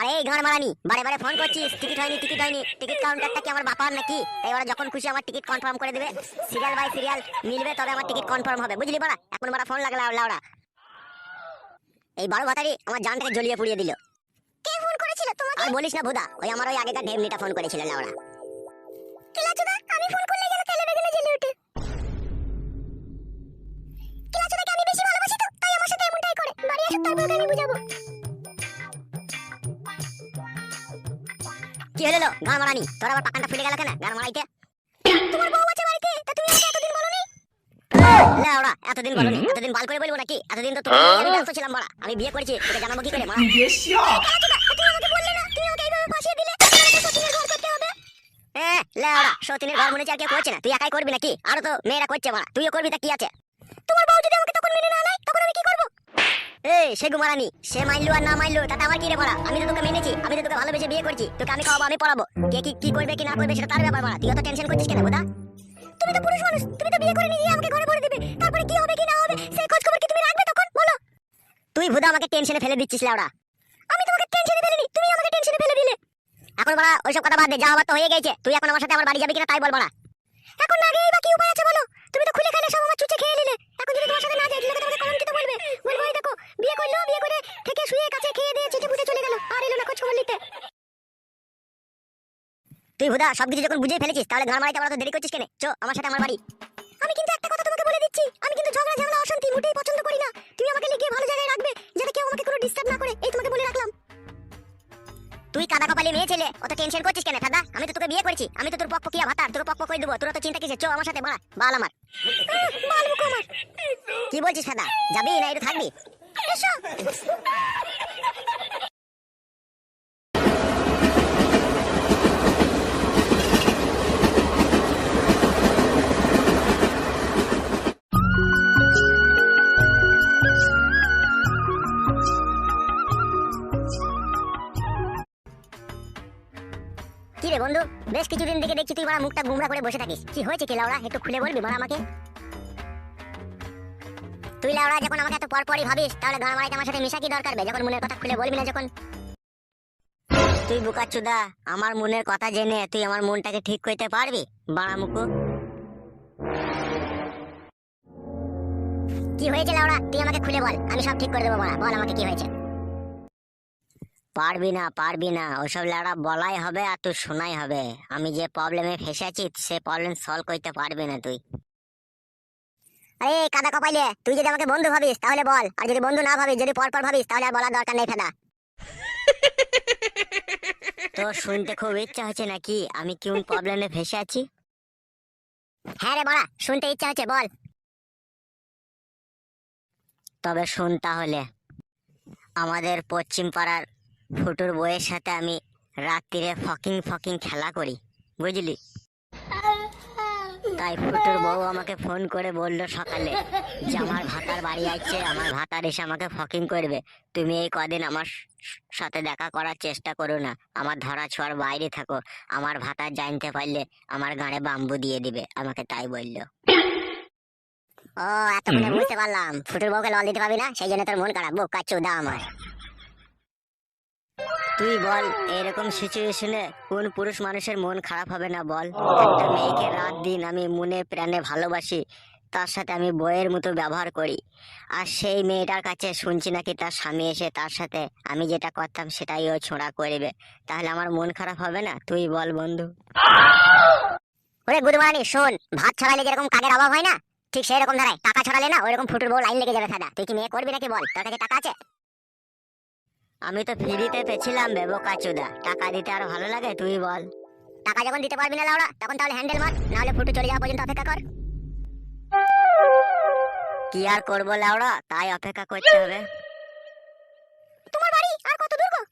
আরে এই গান মারানি বারে বারে ফোন করছিস টিকিট হয়নি টিকিট হয়নি। টিকিট কাউন্টারটা কি আমার বাপার নাকি? তাই ওরা যখন খুশি আমার টিকিট কনফার্ম করে দেবে। সিরিয়াল বাই সিরিয়াল মিলবে তবে আমার টিকিট কনফার্ম হবে। বুঝলি বাড়া? এখন বাড়া ফোন লাগলা লাউড়া। এই বারো ভাতারি আমার জানটাকে জ্বলিয়ে পুড়িয়ে দিল। কে ফোন করেছিল তোমাকে? আর বলিস না ভুদা ওই আমার ওই আগেকার ঢেমনিটা ফোন করেছিল লাউড়া। কি হলো গান মারানি। তোর আবার পাকানটা ফুলে গেল কেন? গান মারাইতে? তোমার বউ আছে বাড়িতে? তা তুমি আমাকে এতদিন বলনি? না ওরা এতদিন বলনি। এতদিন বাল করে বলব নাকি? এতদিন তো তোমার আমি ব্যস্ত ছিলাম বড়া। আমি বিয়ে করেছি এটা জানাব কি করে মারা তুমি আমাকে বললে না? তুমি আমাকে এইভাবে ফাঁসিয়ে দিলে? সতীনের ঘর করতে হবে? এ লে ওরা ঘর মনে চার কেউ করছে না। তুই একাই করবি নাকি? আরও তো মেয়েরা করছে বড়া। তুইও করবি তা কি আছে? তোমার বউ যদি আমাকে তখন মেনে না নেয়, তখন আমি কি এই, সে গুমারানি, সে মাইলো আর না মাইলো তাতে আমার কি রে আমি তো তোকে মেনেছি, আমি তো তোকে ভালোবেসে বিয়ে করছি, তোকে আমি খাওয়াবো, আমি পড়াবো। কে কি কি করবে, কি না করবে, সেটা তার ব্যাপার তুই অত টেনশন করছিস কেন বোধা তুমি তো পুরুষ মানুষ, তুমি তো বিয়ে করে নিয়ে আমাকে ঘরে ভরে দিবে। তারপরে কি হবে, কি না হবে, সেই খোঁজ খবর কি তুমি রাখবে তখন? বলো। তুই ভুদা আমাকে টেনশনে ফেলে দিচ্ছিস লেওড়া আমি তোমাকে টেনশনে ফেলিনি, তুমি আমাকে টেনশনে ফেলে দিলে। এখন বড়া ওইসব কথা বাদ দে হবার তো হয়ে গেছে। তুই এখন আমার সাথে আমার বাড়ি যাবি কিনা, তাই বল বড়া এখন না গিয়ে বা কি উপায় আছে বলো তুমি তো খুলে খাইলে সব আমার চুচে খেয়ে নিলে এখন যদি তোমার সাথে না যাই লোকে তোমাকে কলঙ্কিত বলবে বলব এই দেখো বিয়ে করল বিয়ে করে থেকে শুয়ে কাছে খেয়ে দিয়ে চিঠি বুঝে চলে গেল আর এলো না খোঁজ খবর নিতে তুই হুদা সবকিছু যখন বুঝে ফেলেছিস তাহলে ঘর মারাইতে আমরা তো দেরি করছিস কেন? চো আমার সাথে আমার বাড়ি। আমি কিন্তু একটা কথা তোমাকে বলে দিচ্ছি। আমি কিন্তু ঝগড়া ঝামেলা অশান্তি মোটেই পছন্দ করি না। তুমি আমাকে লিখিয়ে ভালো জায়গায় রাখবে যাতে কেউ আমাকে কোনো ডিস্টার্ব না করে। এই তোমাকে বলে রাখলাম। তুই কাদা কপালে মেয়ে ছেলে অত টেনশন করছিস কেন দাদা আমি তো তোকে বিয়ে করেছি। আমি তো তোর পক্ষ কিয়া ভাতা তোর পক্ষ কই দেবো। তোরা তো চিন্তা কিসে চো আমার সাথে বাড়া বাল আমার। বাল মুখ আমার। কি বলছিস দাদা যাবি না একটু থাকবি? এসো। বেশ কিছুদিন থেকে দেখছি তুই মারা মুখটা গুমরা করে বসে থাকিস। কি হয়েছে কি লাউড়া? একটু খুলে বলবি মারা আমাকে? তুই লাউড়া, যখন আমাকে এত পর পরই ভাবিস, তাহলে গান মারাইতে আমার সাথে মিশা কি দরকার বে? যখন মনের কথা খুলে বলবি না যখন। তুই বুকাচ্ছুদা আমার মনের কথা জেনে তুই আমার মনটাকে ঠিক করতে পারবি? বাড়া মুকু কি হয়েছে লাউড়া? তুই আমাকে খুলে বল, আমি সব ঠিক করে দেবো বল আমাকে কি হয়েছে। পারবি না পারবি না। ওসব লেড়া বলাই হবে আর তুই শোনাই হবে। আমি যে প্রবলেমে ফেসেছি সে প্রবলেম সলভ করতে পারবি না তুই। আরে কাদা কপাইলে তুই যদি আমাকে বন্ধু ভাবিস তাহলে বল। আর যদি বন্ধু না ভাবিস যদি পরপর ভাবিস তাহলে আর বলার দরকার নেই ফেদা। তো শুনতে খুব ইচ্ছা হচ্ছে নাকি? আমি কোন প্রবলেমে ফেসে আছি? হ্যাঁ রে বড়া শুনতে ইচ্ছা হচ্ছে বল। তবে শুন তাহলে। আমাদের পশ্চিম পাড়ার ফুটুর বইয়ের সাথে আমি রাত্রিরে ফকিং ফকিং খেলা করি বুঝলি? তাই ফুটুর বউ আমাকে ফোন করে বলল সকালে যে আমার ভাতার বাড়ি আছে আমার ভাতার এসে আমাকে ফকিং করবে। তুমি এই কদিন আমার সাথে দেখা করার চেষ্টা করো না। আমার ধরা ছোঁয়ার বাইরে থাকো। আমার ভাতার জানতে পারলে আমার গাড়ে বাম্বু দিয়ে দিবে। আমাকে তাই বলল। ও এতক্ষণে বুঝতে পারলাম। ফুটুর বউকে লল দিতে পারবি না? সেই জন্য তোর মন খারাপ। বউ কাচ্চু দা আমার। তুই বল, এরকম সিচুয়েশনে কোন পুরুষ মানুষের মন খারাপ হবে না বল? একটা মেয়েকে রাত দিন আমি মনে প্রাণে ভালোবাসি, তার সাথে আমি বইয়ের মতো ব্যবহার করি। আর সেই মেয়েটার কাছে শুনছি নাকি তার স্বামী এসে তার সাথে আমি যেটা করতাম সেটাই ও ছোঁড়া করবে। তাহলে আমার মন খারাপ হবে না? তুই বল বন্ধু। ওরে গুদমানি শোন, ভাত ছড়াইলে যেরকম কাকের অভাব হয় না, ঠিক সেই রকম ধারায়। টাকা ছড়ালে না ওইরকম ফুটুর বউ লাইন লেগে যাবে সাদা। তুই কি মেয়ে করবি নাকি বল? তোর কাছে টাকা আছে? আমি তো ফ্রিতে পেছিলাম বেবো কাচুদা টাকা দিতে আর ভালো লাগে, তুই বল। টাকা যখন দিতে পারবি না লাউড়া, তখন তাহলে হ্যান্ডেল মার, নাহলে ফুটু চলে যাওয়া পর্যন্ত অপেক্ষা কর। কি আর করব লাউড়া, তাই অপেক্ষা করতে হবে। তোমার বাড়ি আর কত দূর গো?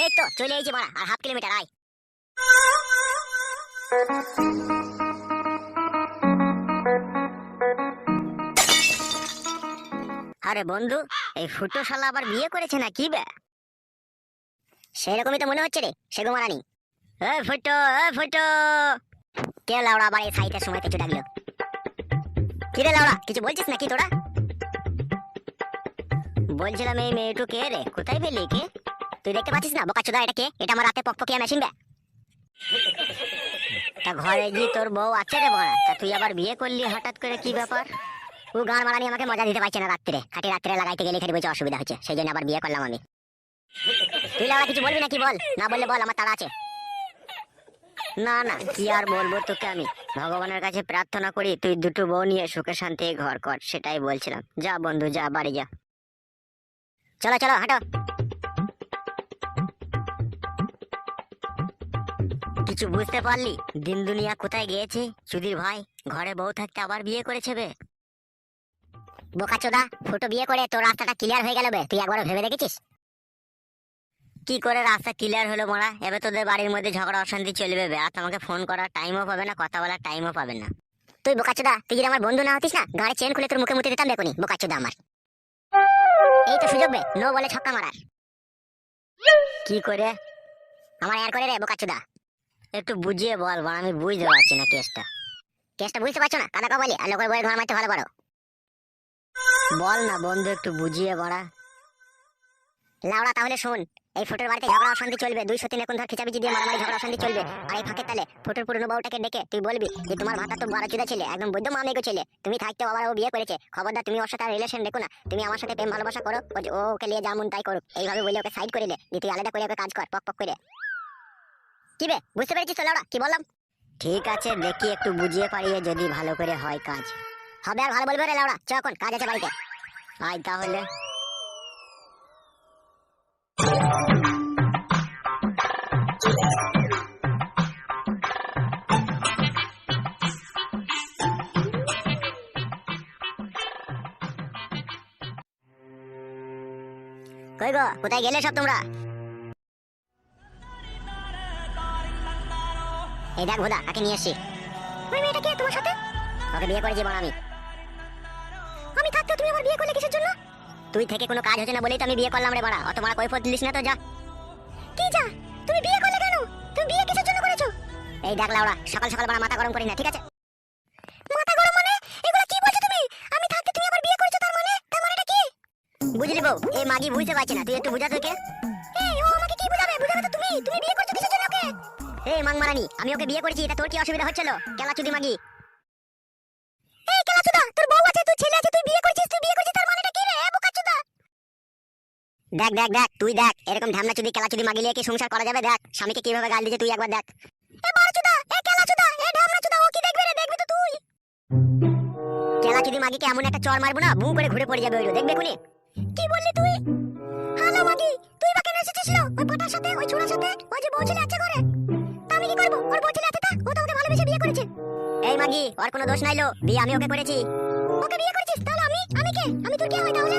এই তো, চলে এসেছি বাড়া, আর হাফ কিলোমিটার আয়। আরে বন্ধু এই ফুটো শালা আবার বিয়ে করেছে বে? সেরকমই তো মনে হচ্ছে রে এ ফুটো এ ফুটো! কে লাউড়া আবার এই সময় কিছু ডাকলো? কি রে লাউড়া, কিছু বলছিস নাকি তোরা? বলছিলাম এই মেয়েটু কে রে? কোথায় কে তুই দেখতে পাচ্ছিস না, বোকাচোদা এটা কে? এটা আমার রাতে পকপকিয়া মেশিন বে। তা ঘরে গিয়ে তোর বউ আছে রে বড়া তা তুই আবার বিয়ে করলি হঠাৎ করে কি ব্যাপার? ও গান মারানি আমাকে মজা দিতে পারছে না রাত্রে। খাটি রাত্রে লাগাইতে গেলে অসুবিধা হচ্ছে, সেই জন্য আবার বিয়ে করলাম আমি। তুই কিছু বলবি নাকি বল? না বললে বল, আমার আছে। না না, কি আর বলব তোকে আমি? ভগবানের কাছে প্রার্থনা করি, তুই দুটো বউ নিয়ে সুখে শান্তি ঘর কর, সেটাই বলছিলাম। যা বন্ধু, যা, বাড়ি যা। চলো চলো, হাঁটো। কিছু বুঝতে পারলি? দিন দুনিয়া কোথায় গিয়েছে? সুধীর ভাই, ঘরে বউ থাকতে আবার বিয়ে করেছে বে? বোকাচোদা ফুটো বিয়ে করে তোর রাস্তাটা ক্লিয়ার হয়ে গেল বে। তুই একবার ভেবে দেখেছিস? কি করে রাস্তা ক্লিয়ার হলো মোড়া এবার তোদের বাড়ির মধ্যে ঝগড়া অশান্তি চলবে বে। আর তোমাকে ফোন করার টাইমও পাবে না কথা বলার টাইমও পাবে না। তুই বোকাচোদা তুই যদি আমার বন্ধু না হতিস না গাড়ি চেন খুলে তোর মুখে মুখে দিতাম বেকুনি বোকাচোদা আমার। এই তো সুযোগ বে নো বলে ছক্কা মারার। কি করে? আমার আর করে রে বোকাচোদা। একটু বুঝিয়ে বল বল আমি বুঝতে পারছি না কেসটা। কেসটা বুঝতে পারছ না? কাদা কবালি আর লোকের বইয়ের ঘর মারতে ভালো পারো বল না বন্ধু, একটু বুঝিয়ে বড়া। লাউড়া, তাহলে শোন, এই ফটোর বাড়িতে ঝগড়া অশান্তি চলবে। দুইশো তিন এখন ধর খিচাবিচি দিয়ে মারামারি, ঝগড়া অশান্তি চলবে। আর এই ফাঁকে তালে ফটোর পুরনো বউটাকে ডেকে তুই বলবি যে, তোমার ভাতা তো বারো চুদা ছেলে, একদম বৈদ্য মামলিক ছেলে। তুমি থাকতে আবার ও বিয়ে করেছে। খবরদার, তুমি ওর সাথে রিলেশন দেখো না। তুমি আমার সাথে প্রেম ভালোবাসা করো। ও ওকে নিয়ে যেমন তাই করুক। এইভাবে বলে ওকে সাইড করে দে দিয়ে তুই আলাদা করে ওকে কাজ কর, পক পক করে। কি বে, বুঝতে পেরেছিস তো লাউড়া? কি বললাম? ঠিক আছে, দেখি একটু বুঝিয়ে পারিয়ে যদি ভালো করে হয় কাজ। হবে আর ভালো বলবে রে লাউড়া, চ এখন, কাজ আছে বাড়িতে। আয় তাহলে। কই গো, কোথায় গেলে সব তোমরা? এই দেখ ভোদা, কাকে নিয়ে ওই মেয়েটা কে, তোমার সাথে? ওকে বিয়ে করেছি বড় আমি। তুমি বিয়ে করলে কিসের জন্য? তুই থেকে কোনো কাজ হচ্ছে না বলেই তো আমি বিয়ে করলাম রে অত বড় কৈফত দিলিস না তো, যা। কি যা? তুমি বিয়ে করলে কেন? তুমি বিয়ে কিসের জন্য করেছ? এই দেখ লাউড়া, সকাল সকাল বাড়া মাথা গরম করি না, ঠিক আছে? মাথা গরম মানে? এগুলো কি বলছো তুমি? আমি থাকতে তুমি বিয়ে করেছ তার মানে? তার মানেটা কি? বুঝলি বউ, এই মাগি বুঝতে না, তুই একটু বুঝা তোকে। এই, ও আমাকে কি বুঝাবে? বুঝাবে তো তুমি। তুমি বিয়ে করছ কিসের জন্য ওকে? এই আমি ওকে বিয়ে করেছি, এটা তোর কি অসুবিধা হচ্ছিল? কেলা চুদি মাগি। এই কেলা চুদা তোর বউ আছে তুই ছেলে আছে দেখ দেখ দেখ, তুই দেখ, এরকম ঢামনা চুদি কেলা চুদি মাগি লিয়ে কি সংসার করা যাবে? দেখ, স্বামীকে কীভাবে গাল দিয়েছে তুই একবার দেখ। এ বড় চুদা এ কেলা চুদা এ ঢামনা চুদা ও কি দেখবে রে? দেখবি তো তুই। কেলা চুদি মাগিকে এমন একটা চর মারবো না বু করে ঘুরে পড়ে যাবে ওইলো দেখবে কোনি কি বললি তুই? হ্যালো মাগি, তুই বা কেন এসেছিস ওই পাটার সাথে, ওই ছোড়ার সাথে? ওই যে বউ ছেলে আছে ঘরে। তা আমি কি করব? ওর বউ ছেলে আছে তা, ও তো ওকে ভালোবেসে বিয়ে করেছে। এই মাগি, ওর কোনো দোষ নাইলো বিয়ে আমি ওকে করেছি। ওকে বিয়ে করেছিস? তাহলে আমি আমি কে? আমি তোর কে হয় তাহলে?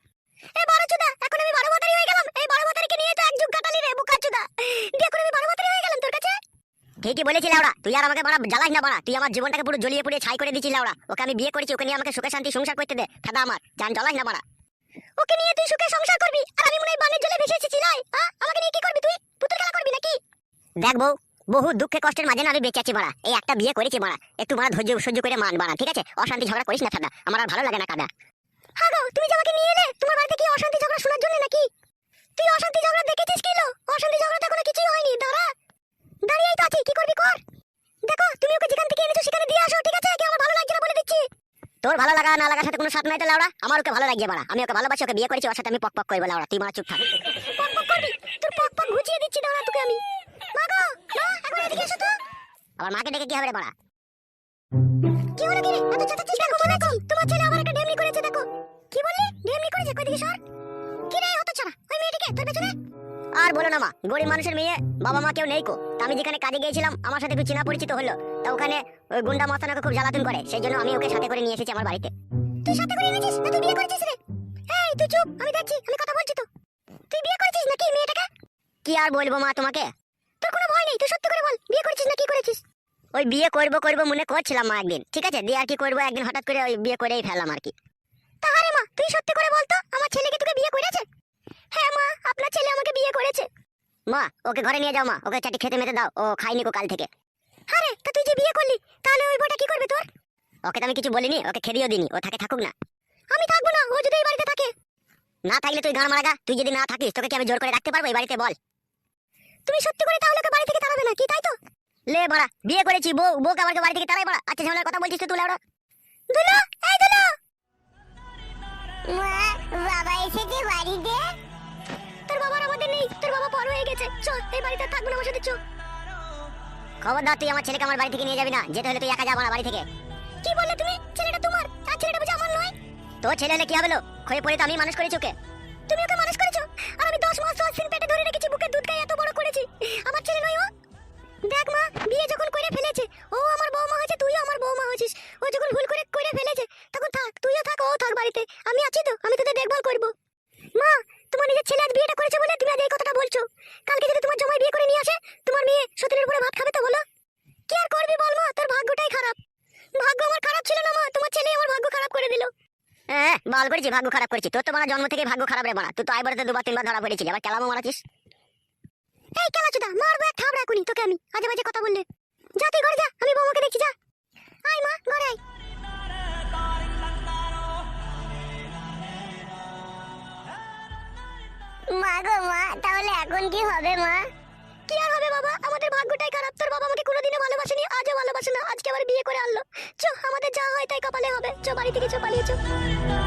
এ বারো চুদা, এখন আমি ভাতারি হয়ে গেলাম। এই ভাতারিকে নিয়ে তো কাটালি রে চুদা। এখন আমি ভাতারি হয়ে গেলাম তোর কাছে? ঠিকই লাউড়া তুই আর আমাকে বাড়া না, বাড়া। তুই আমার জীবনটাকে পুরো জ্বলিয়ে পুড়িয়ে ছাই করে লাউড়া ওকে আমি বিয়ে করেছি, ওকে নিয়ে আমাকে সুখে শান্তি সংসার করতে দে আমার। জান না, বাড়া। ওকে নিয়ে তুই সুখে সংসার করবি? আর আমি মনে হয় বানের জলে ভেসে এসেছি আমাকে নিয়ে কি করবি তুই? পুতুল খেলা করবি নাকি? দেখ বউ, বহু দুঃখে কষ্টের মাঝে না আমি বেঁচে আছি, বাড়া। এই একটা বিয়ে করেছি, বাড়া। একটু বাড়া ধৈর্য সহ্য করে মান, বাড়া। ঠিক আছে? অশান্তি ঝগড়া করিস না, ফাদা। আমার আর ভালো লাগে না, কাদা। হ্যাঁ তুমি যে নিয়ে এলে, তোমার বাড়িতে কি অশান্তি ঝগড়া শোনার জন্য নাকি? তুই অশান্তি ঝগড়া দেখেছিস কি লো? অশান্তি ঝগড়া তো কোনো কিছুই হয়নি, দাঁড়া। দাঁড়িয়েই তো আছি, কি করবি কর? দেখো, তুমি ওকে যেখান থেকে এনেছো সেখানে দিয়ে আসো, ঠিক আছে? কি আমার ভালো লাগছে না বলে দিচ্ছি। তোর ভালো লাগা না লাগার সাথে কোনো সাথ নাই লাউড়া? আমার ওকে ভালো লাগছে বাড়া। আমি ওকে ভালোবাসি, ওকে বিয়ে করেছি, ওর সাথে আমি পক পক করব, লাউড়া। তুই মারা চুপ থাক। পক পক করবি? তোর পক পক ঘুচিয়ে দিচ্ছি দাঁড়া তোকে আমি। মা মা, একবার এদিকে এসো তো। আবার মাকে ডেকে কি হবে রে বাড়া? কি হলো রে? এত চেঁচাচ্ছিস কেন? মনে কম তোমার ছেলে আবার একটা ঢেমনি করেছে, দেখো। কি বললি? ঢেমনি করেছে? কই দিকে সর? কি রে হতো ছাড়া ওই মেয়েটিকে, তোর পেছনে? আর বলো না মা, গরিব মানুষের মেয়ে, বাবা মা কেউ নেই কো। আমি যেখানে কাজে গিয়েছিলাম, আমার সাথে একটু চেনা পরিচিত হলো। তা ওখানে ওই গুন্ডা মস্তানাকে খুব জ্বালাতন করে। সেই জন্য আমি ওকে সাথে করে নিয়ে এসেছি আমার বাড়িতে। তুই সাথে করে এনেছিস? না, তুই বিয়ে করেছিস রে? এই, তুই চুপ। আমি দেখছি আমি কথা বলছি তো। তুই বিয়ে করেছিস নাকি মেয়েটাকে? কি আর বলব মা তোমাকে? তোর কোনো ভয় নেই, তুই সত্যি করে বল, বিয়ে করেছিস না কি করেছিস? ওই বিয়ে করব করব মনে করছিলাম মা একদিন, ঠিক আছে? দিয়ে আর কি করব? একদিন হঠাৎ করে ওই বিয়ে করেই ফেললাম আর কি। তাহলে মা, তুই সত্যি করে বলতো, আমার ছেলেকে তোকে বিয়ে করেছে? হ্যাঁ মা, আপনার ছেলে আমাকে বিয়ে করেছে। মা, ওকে ঘরে নিয়ে যাও মা, ওকে চাটি খেতে মেতে দাও, ও খাইনি কো কাল থেকে। আরে, তা তুই যে বিয়ে করলি, তাহলে ওই বউটা কি করবে তোর? ওকে তো আমি কিছু বলিনি, ওকে খেদিও দিনি ও থাকে থাকুক না। আমি থাকব না, ও যদি এই বাড়িতে থাকে। না থাকলে তুই গান মারাগা, তুই যদি না থাকিস, তোকে কি আমি জোর করে রাখতে পারব এই বাড়িতে বল? তুমি সত্যি করে তাহলে ওকে বাড়ি থেকে তাড়াবে না, কি তাই তো? লে বড়া, বিয়ে করেছি, বউ আমার বাড়ি থেকে তাড়াই বড়া। আচ্ছা ঝামেলার কথা বলছিস তো তুই দুলো, এই দুলো। মা, বাবা এসেছে বাড়িতে। তোর বাবার আমাদের নেই, তোর বাবা হয়ে গেছে। চল, এই বাড়িতে থাকব না আমার সাথে তুই আমার ছেলেকে আমার বাড়ি থেকে নিয়ে যাবি না। যেতে হলে তুই একা যাব বাড়ি থেকে। কি বললে তুমি? ছেলেটা তোমার আর ছেলেটা বুঝি আমার নয়? তো ছেলে হলে কি হবে খয়ে পড়ে তো আমি মানুষ করেছি ওকে। তুমি ওকে মানুষ করেছ? আর আমি দশ মাস দশ দিন পেটে ধরে হ্যাঁ বাল করেছি, ভাগ্য খারাপ করেছি। তোর তো মানে জন্ম থেকে ভাগ্য খারাপ রে বাড়া। তুই তো আইবারতে দুবার তিনবার ধরা পড়েছিলি। আবার কেলামও মারাছিস। এই কেলা চুদা মারবো এক থাবড়া এখনই তোকে আমি। আজে বাজে কথা বললে। যা তুই ঘরে যা, আমি বৌমাকে দেখছি, যা। আয় মা, ঘরে আয়। মা গো মা, তাহলে এখন কি হবে মা? বাবা, আমাদের ভাগ্যটাই খারাপ। তোর বাবা আমাকে কোনোদিনও ভালোবাসেনি, আজও ভালোবাসে না। আজকে আবার বিয়ে করে আনলো। চ, আমাদের যা হয় তাই কপালে হবে। চ, বাড়ি থেকে চো, পালিয়ে চ।